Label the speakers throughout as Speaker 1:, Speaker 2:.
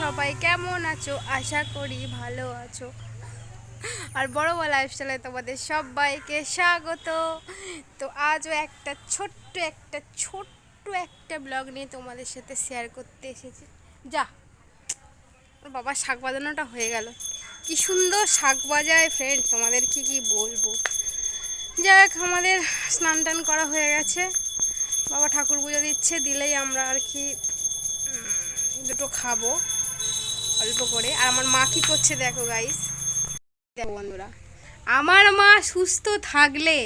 Speaker 1: সবাই কেমন আছো? আশা করি ভালো আছো। আর বড় বড় লাইফস্টাইলে তোমাদের সবাইকে স্বাগত। তো আজও একটা ছোট্ট একটা ছোট্ট একটা ব্লগ নিয়ে তোমাদের সাথে শেয়ার করতে এসেছি। যা বাবা শাক বাজানোটা হয়ে গেল। কি সুন্দর শাক বাজায় ফ্রেন্ড তোমাদের কি কি বলব? যাক, আমাদের স্নান টান করা হয়ে গেছে। বাবা ঠাকুর পুজো দিচ্ছে, দিলেই আমরা আর কি দুটো খাব। অল্প করে। আর আমার মা কি করছে দেখো গাইস দেখো বন্ধুরা, আমার মা সুস্থ থাকলে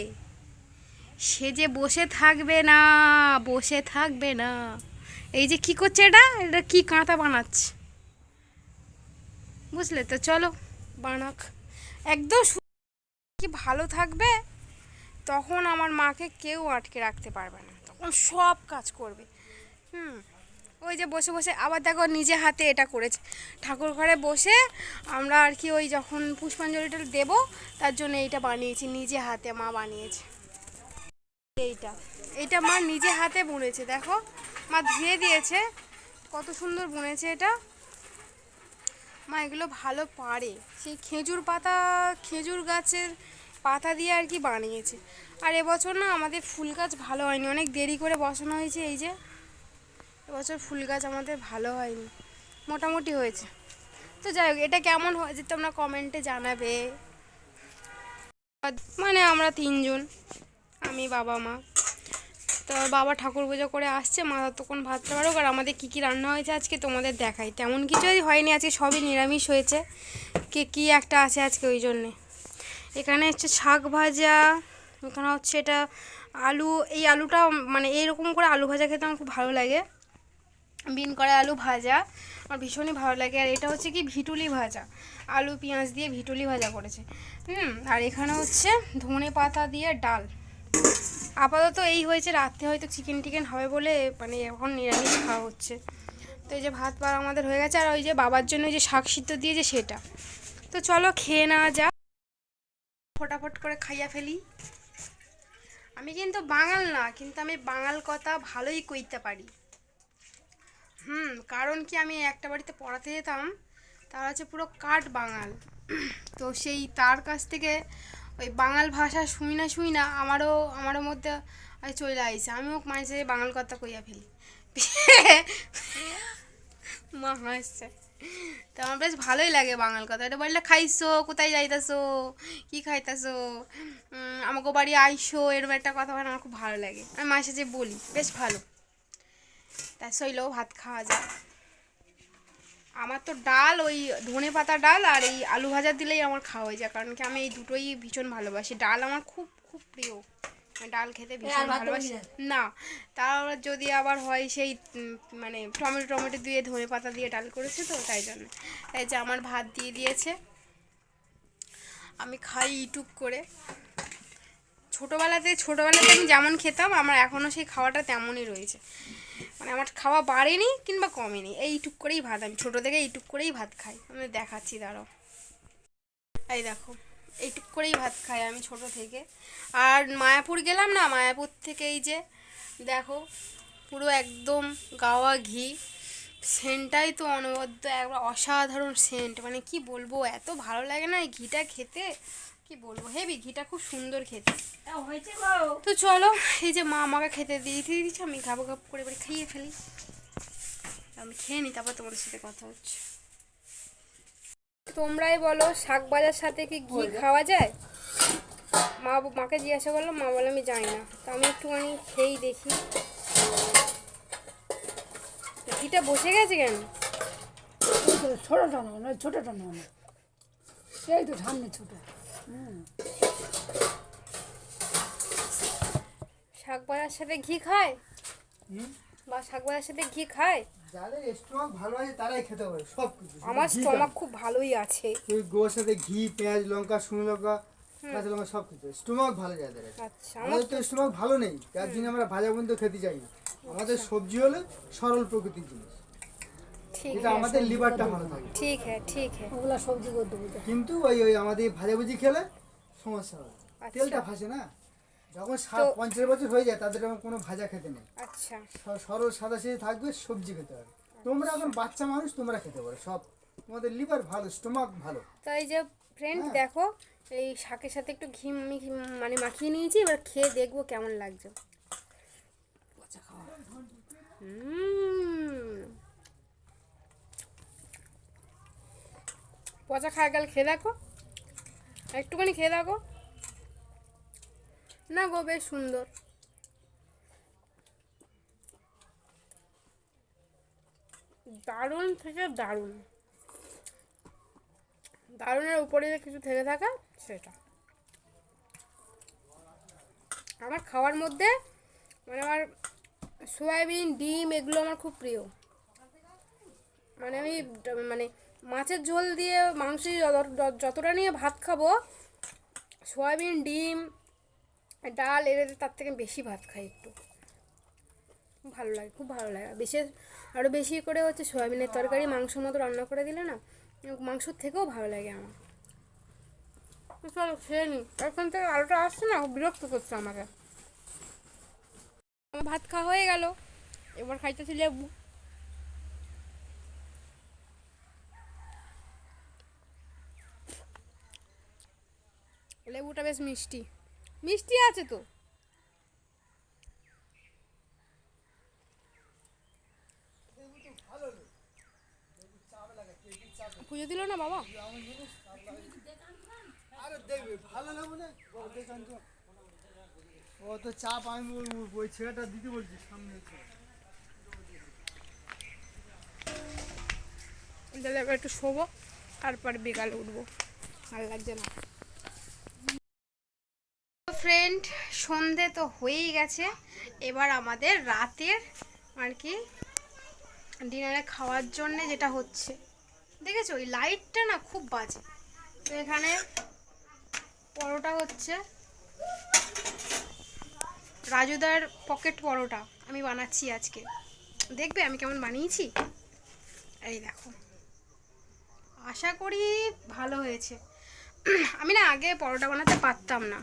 Speaker 1: সে যে বসে থাকবে না, বসে থাকবে না। এই যে কি করছে এটা? এটা কি কাঁথা বানাচ্ছে? বুঝলে তো? চলো, বানাক। একদম কি ভালো থাকবে, তখন আমার মাকে কেউ আটকে রাখতে পারবে না। তখন সব কাজ করবে। হুম ওই যে বসে বসে, আবার দেখো নিজে হাতে এটা করেছে। ঠাকুর ঘরে বসে আমরা আর কি ওই যখন পুষ্পাঞ্জলিটা দেব, তার জন্য এইটা বানিয়েছি, নিজে হাতে মা বানিয়েছে। এইটা এইটা মা নিজে হাতে বুনেছে, দেখো। মা ধুয়ে দিয়েছে, কত সুন্দর বুনেছে এটা। মা এগুলো ভালো পারে, সেই খেজুর পাতা, খেজুর গাছের পাতা দিয়ে আর কি বানিয়েছে। আর এবছর না আমাদের ফুল গাছ ভালো হয়নি, অনেক দেরি করে বসানো হয়েছে এই যে। এবছর ফুল গাছ আমাদের ভালো হয়নি, মোটামুটি হয়েছে। তো যাই হোক, এটা কেমন হয়েছে তোমরা কমেন্টে জানাবে। মানে আমরা তিনজন, আমি, বাবা, মা। তো বাবা ঠাকুর পুজো করে আসছে, মা ততক্ষণ ভাতটা পারুক আর আমাদের কী কী রান্না হয়েছে আজকে তোমাদের দেখাই। তেমন কিছুই হয়নি, আজকে সবই নিরামিষ হয়েছে। কে কী একটা আছে আজকে ওই জন্যে। এখানে হচ্ছে শাক ভাজা, এখানে হচ্ছে এটা আলু, এই আলুটা মানে এইরকম করে আলু ভাজা খেতে আমার খুব ভালো লাগে। বিন করা আলু ভাজা। আমার ভীষণই ভালো লাগে। আর এটা হচ্ছে কি ভিটুলি ভাজা। আলু, পেঁয়াজ দিয়ে ভিটুলি ভাজা করেছে। হুম, আর এখানে হচ্ছে ধনে পাতা দিয়ে ডাল। আপাতত এই হয়েছে, রাত্রে হয়তো চিকেন টিকেন হবে বলে মানে এখন নিরামিষ খাওয়া হচ্ছে। তো এই যে ভাত পার আমাদের হয়ে গেছে, আর ওই যে বাবার জন্য যে শাক সিদ্ধ দিয়েছে সেটা। তো চলো খেয়ে নেওয়া যাক। ফটাফট করে খাইয়া ফেলি। আমি কিন্তু বাঙাল না, কিন্তু আমি বাঙাল কথা ভালোই কইতে পারি। হুম, কারণ কি আমি একটা বাড়িতে পড়াতে যেতাম, তার হচ্ছে পুরো কাঠ বাঙাল। তো সেই তার কাছ থেকে ওই বাঙাল ভাষা শুই না শুই না আমারও আমারও মধ্যে চলে আইছে। আমিও মাঝে বাঙাল কথা কইয়া ফেলি। মা হাসছে। তো আমার বেশ ভালোই লাগে বাঙাল কথা। এটা বললে খাইছো, কোথায় যাইতাছো, কি খাইতাছো আমাকে বাড়ি আইসো, এরকম একটা কথা আমার খুব ভালো লাগে। আমি মাঝে সাঝে বলি, বেশ ভালো। তা শৈলেও ভাত খাওয়া যায়। আমার তো ডাল ওই ধনে পাতা ডাল আর এই আলু ভাজা দিলেই আমার খাওয়া হয়ে যায়। কারণ কি আমি এই দুটোই ভীষণ ভালোবাসি। ডাল আমার খুব খুব প্রিয়। ডাল খেতে ভীষণ ভালোবাসি। না তার যদি আবার হয় সেই মানে টমেটো টমেটো দিয়ে ধনে পাতা দিয়ে ডাল করেছে তো তাই জন্য। এই যে আমার ভাত দিয়ে দিয়েছে। আমি খাই ইটুক করে। ছোটোবেলাতে ছোটোবেলাতে আমি যেমন খেতাম আমার এখনও সেই খাওয়াটা তেমনই রয়েছে। মানে আমার খাওয়া বাড়েনি কিংবা কমেনি। এইটুক করেই ভাত, আমি ছোটো থেকে এইটুক করেই ভাত খাই। আমি দেখাচ্ছি, দাঁড়াও। এই দেখো, এইটুক করেই ভাত খাই আমি ছোট থেকে। আর মায়াপুর গেলাম না, মায়াপুর থেকে এই যে, দেখো, পুরো একদম গাওয়া ঘি। সেন্টটাই তো অনবদ্য, একবার অসাধারণ সেন্ট। মানে কি বলব, এত ভালো লাগে না এই ঘিটা খেতে? কি বলব? হেবি ঘিটা খুব সুন্দর খেতে। তো চলো এই যে মা আমাকে খেতে দিয়ে দিচ্ছে আমি গাবো গাপ করে এবার খাইয়ে ফেলি। আমি খেয়ে নিই তারপর তোমাদের সাথে কথা হচ্ছে। তোমরাই বলো শাক ভাজার সাথে কি ঘি খাওয়া যায়? মা মাকে জিজ্ঞাসা করলাম মা বলে আমি জানি না। তো আমি একটুখানি খেয়েই দেখি। ঘিটা বসে গেছে কেন?
Speaker 2: ছোটোটা না ছোটোটা না এই তো সামনে ছোটো।
Speaker 1: শাক ভাজার সাথে ঘি খায়? বা শাক ভাজার সাথে ঘি খায়?
Speaker 3: যাদের স্টমাক ভালো আছে তারাই খেতে পারে সব কিছু
Speaker 1: আমার স্টমাক খুব ভালোই আছে।
Speaker 3: ওই গোর সাথে ঘি পেঁয়াজ লঙ্কা শুকনো লঙ্কা কাঁচা লঙ্কা সব কিছু স্টমাক ভালো যাদের।
Speaker 1: আচ্ছা
Speaker 3: আমাদের তো স্টমাক ভালো নেই। যার জন্য আমরা ভাজা বন্ধ খেতে চাই না। আমাদের সবজি হলে সরল প্রকৃতির জিনিস। এটা আমাদের লিভারটা ভালো থাকে।
Speaker 1: ঠিক হ্যাঁ ঠিক হ্যাঁ
Speaker 2: ওগুলা সবজি করতে বুঝে
Speaker 3: কিন্তু ওই ওই আমাদের ভাজাভুজি খেলে সমস্যা হয়।
Speaker 1: আচ্ছা।
Speaker 3: তেলটা ফাঁসে না। যখন পঞ্চাশ বছর হয়ে যায় তাদের কোনো ভাজা খেতে নেই।
Speaker 1: আচ্ছা।
Speaker 3: স- সরল সাদা সিধে থাকবে সবজি খেতে হবে। তোমরা এখন বাচ্চা মানুষ তোমরা খেতে পারো। সব তোমাদের লিভার ভালো স্টোমাক ভালো।
Speaker 1: তো এই যে ফ্রেন্ড দেখো এই শাকের সাথে একটু ঘি আমি মানে মাখিয়ে নিয়েছি এবার খেয়ে দেখব কেমন লাগছে।
Speaker 2: পচা খাওয়া
Speaker 1: উম। পচা খায় গেল, খেয়ে দেখো। একটুখানি খেয়ে দেখো। না গো, বেশ সুন্দর। দারুণ থেকে দারুণ। দারুণের উপরে যে কিছু থেকে থাকা, সেটা। আমার খাওয়ার মধ্যে মানে আমার সয়াবিন, ডিম, এগুলো আমার খুব প্রিয়। মানে আমি মানে মাছের ঝোল দিয়ে মাংস যত- যত- যতটা নিয়ে ভাত খাব, সয়াবিন, ডিম, ডাল, এদের তার থেকে বেশি ভাত খাই একটু। ভালো লাগে, খুব ভালো লাগে। বিশেষ আরও বেশি করে হচ্ছে সয়াবিনের তরকারি, মাংস মতো রান্না করে দিলে না, মাংসর থেকেও ভালো লাগে আমার। চলো, খেয়ে এখন থেকে আলোটা আসছে না বিরক্ত করছে আমাকে। ভাত খাওয়া হয়ে গেল, এবার খাইতেছি লেবু। লেবুটা বেশ মিষ্টি। মিষ্টি আছে তো? পুজো দিল না বাবা?
Speaker 3: ও তো চাপ আমি ওই- ছেলেটা দিতে বলছি সামনে
Speaker 1: তাহলে একটু শোবো তারপর বিকালে উঠবো। ভালো লাগছে না। ফ্রেন্ড সন্ধে তো হয়েই গেছে। এবার আমাদের রাতের আর কি ডিনারে খাওয়ার জন্য যেটা হচ্ছে। দেখেছ? ওই লাইটটা না খুব বাজে। তো এখানে পরোটা হচ্ছে। রাজুদার পকেট পরোটা আমি বানাচ্ছি আজকে। দেখবে আমি কেমন বানিয়েছি? এই দেখো। আশা করি ভালো হয়েছে। আমি না আগে পরোটা বানাতে পারতাম না।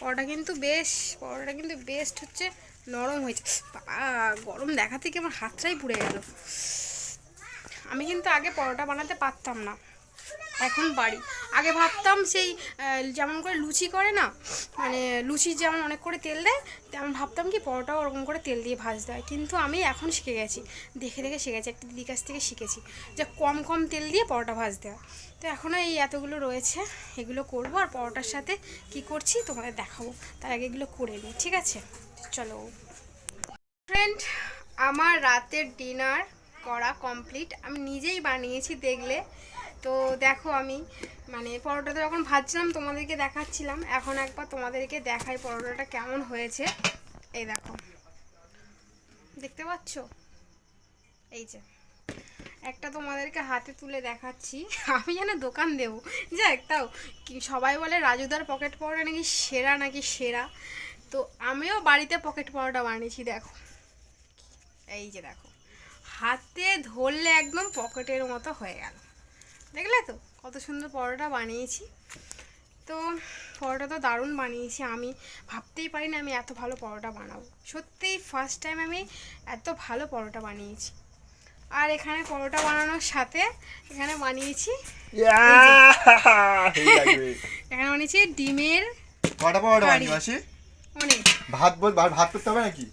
Speaker 1: পরোটা কিন্তু বেশ, পরোটা কিন্তু বেস্ট হচ্ছে, নরম হয়েছে। গরম দেখা থেকে আমার হাতটাই পুড়ে গেল। আমি কিন্তু আগে পরোটা বানাতে পারতাম না। এখন বাড়ি আগে ভাবতাম সেই যেমন করে লুচি করে না মানে লুচি যেমন অনেক করে তেল দেয়, তেমন ভাবতাম কি পরোটাও ওরকম করে তেল দিয়ে ভাজতে হয় কিন্তু আমি এখন শিখে গেছি, দেখে দেখে শিখেছি একটা দিদির কাছ থেকে শিখেছি যে কম কম তেল দিয়ে পরোটা ভাজতে হয়। তো এখনও এই এতগুলো রয়েছে, এগুলো করব আর পরোটার সাথে কি করছি তোমাদের দেখাবো। তার আগে এগুলো করে নিই, ঠিক আছে? চলো। ফ্রেন্ড আমার রাতের ডিনার করা কমপ্লিট আমি নিজেই বানিয়েছি দেখলে। তো দেখো আমি মানে পরোটাটা যখন ভাজছিলাম তোমাদেরকে দেখাচ্ছিলাম, এখন একবার তোমাদেরকে দেখাই পরোটাটা কেমন হয়েছে। এই দেখো। দেখতে পাচ্ছ? এই যে। একটা তোমাদেরকে হাতে তুলে দেখাচ্ছি। আমি যেন দোকান দেবো। যাক, তাও। সবাই বলে রাজুদার পকেট পরোটা নাকি সেরা নাকি সেরা? তো আমিও বাড়িতে পকেট পরোটা বানিয়েছি, দেখো। এই যে দেখো। হাতে ধরলে একদম পকেটের মতো হয়ে গেল। দেখলে তো? কত সুন্দর পরোটা বানিয়েছি। তো পরোটা তো দারুণ বানিয়েছি। আমি ভাবতেই পারি না আমি এত ভালো পরোটা বানাবো। সত্যিই ফার্স্ট টাইম আমি এত ভালো পরোটা বানিয়েছি। আর এখানে পরোটা বানানোর সাথে এখানে বানিয়েছি এখানে বানিয়েছি ডিমের
Speaker 4: কটা পাওয়াটা
Speaker 1: কারি।
Speaker 4: বানিয়ে মাসি?
Speaker 1: অনেক।
Speaker 4: ভাত বল ভাত করতে হবে নাকি?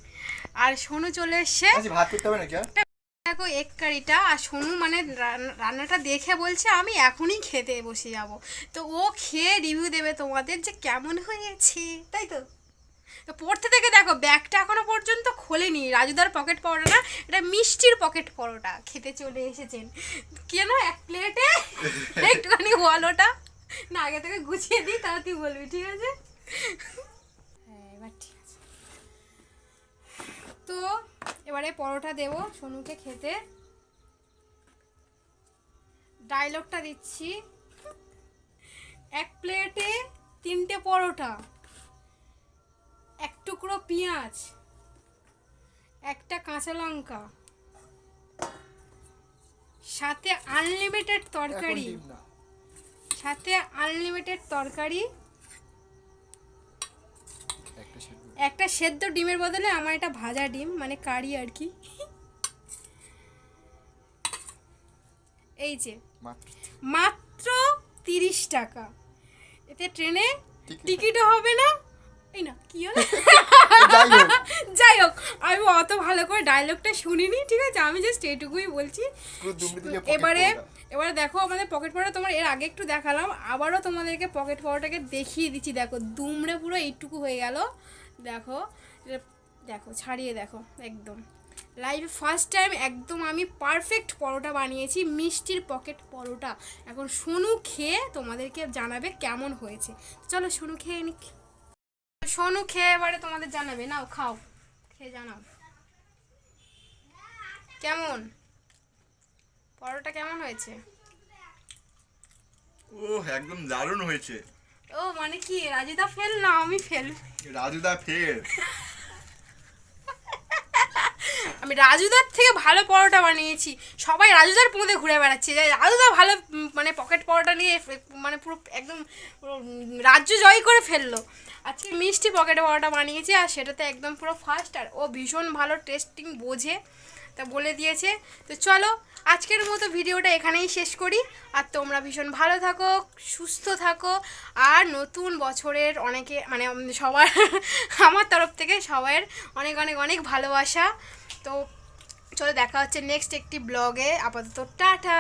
Speaker 1: আর সোনু চলে এসছে।
Speaker 4: ভাত করতে হবে নাকি
Speaker 1: দেখো এক কারিটা আর সোনু মানে রান- রান্নাটা দেখে বলছে আমি এখনই খেতে বসে যাব। তো ও খেয়ে রিভিউ দেবে তোমাদের যে কেমন হয়েছে তাই তো? তো পড়তে থেকে দেখো ব্যাগটা এখনও পর্যন্ত খোলেনি। রাজুদার পকেট পরোটা না এটা মিষ্টির পকেট পরোটা। খেতে চলে এসেছেন। কেন এক প্লেটে একটুখানি বলোটা না আগে থেকে গুছিয়ে দিই তাও তুই বলবি ঠিক আছে? হ্যাঁ এবার ঠিক আছে। তো এবারে পরোটা দেব সোনুকে খেতে। ডায়লগটা দিচ্ছি। এক প্লেটে তিনটে পরোটা। এক টুকরো পেঁয়াজ একটা কাঁচা লঙ্কা সাথে আনলিমিটেড তরকারি সাথে আনলিমিটেড তরকারি একটা সেদ্ধ ডিমের বদলে আমার এটা ভাজা ডিম মানে কারি আর কি। এই যে
Speaker 4: মাত্র।
Speaker 1: মাত্র তিরিশ টাকা। এতে ট্রেনে টিকিটও হবে না এই না কি হলো?
Speaker 4: যাই হোক।
Speaker 1: আমি অত ভালো করে ডায়লগটা শুনিনি ঠিক আছে? আমি জাস্ট এটুকুই বলছি। এবারে এবারে দেখো আমাদের পকেট পরোটা তোমার এর আগে একটু দেখালাম আবারও তোমাদেরকে পকেট পরোটাকে দেখিয়ে দিচ্ছি। দেখো দুমড়ে পুরো এইটুকু হয়ে গেল। দেখো দেখো ছাড়িয়ে দেখো একদম। লাইফে ফার্স্ট টাইম একদম আমি পারফেক্ট পরোটা বানিয়েছি মিষ্টির পকেট পরোটা। এখন সোনু খেয়ে তোমাদেরকে জানাবে কেমন হয়েছে। চলো সোনু খেয়ে নিক। সোনু খেয়ে এবারে তোমাদের জানাবে। নাও খাও। খেয়ে জানাও। কেমন? পরোটা কেমন হয়েছে?
Speaker 4: ও একদম দারুণ হয়েছে।
Speaker 1: ও মানে কি? রাজুদা ফেল না আমি ফেল।
Speaker 4: রাজুদা ফের
Speaker 1: আমি রাজুদার থেকে ভালো পরোটা বানিয়েছি। সবাই রাজুদার মধ্যে ঘুরে বেড়াচ্ছে। যে রাজুদা ভালো মানে পকেট পরোটা নিয়ে মানে পুরো একদম রাজ্য জয় করে ফেলল। আজকে মিষ্টি পকেট পরোটা বানিয়েছি আর সেটাতে একদম পুরো ফার্স্ট আর ও ভীষণ ভালো টেস্টিং বোঝে। তা বলে দিয়েছে। তো চলো, আজকের মতো ভিডিওটা এখানেই শেষ করি। আর তোমরা ভীষণ ভালো থাকো, সুস্থ থাকো। আর নতুন বছরের অনেকে মানে সবার, আমার তরফ থেকে সবার অনেক অনেক অনেক ভালোবাসা। তো চলো, দেখা হচ্ছে নেক্সট একটি ব্লগে আপাতত টাটা!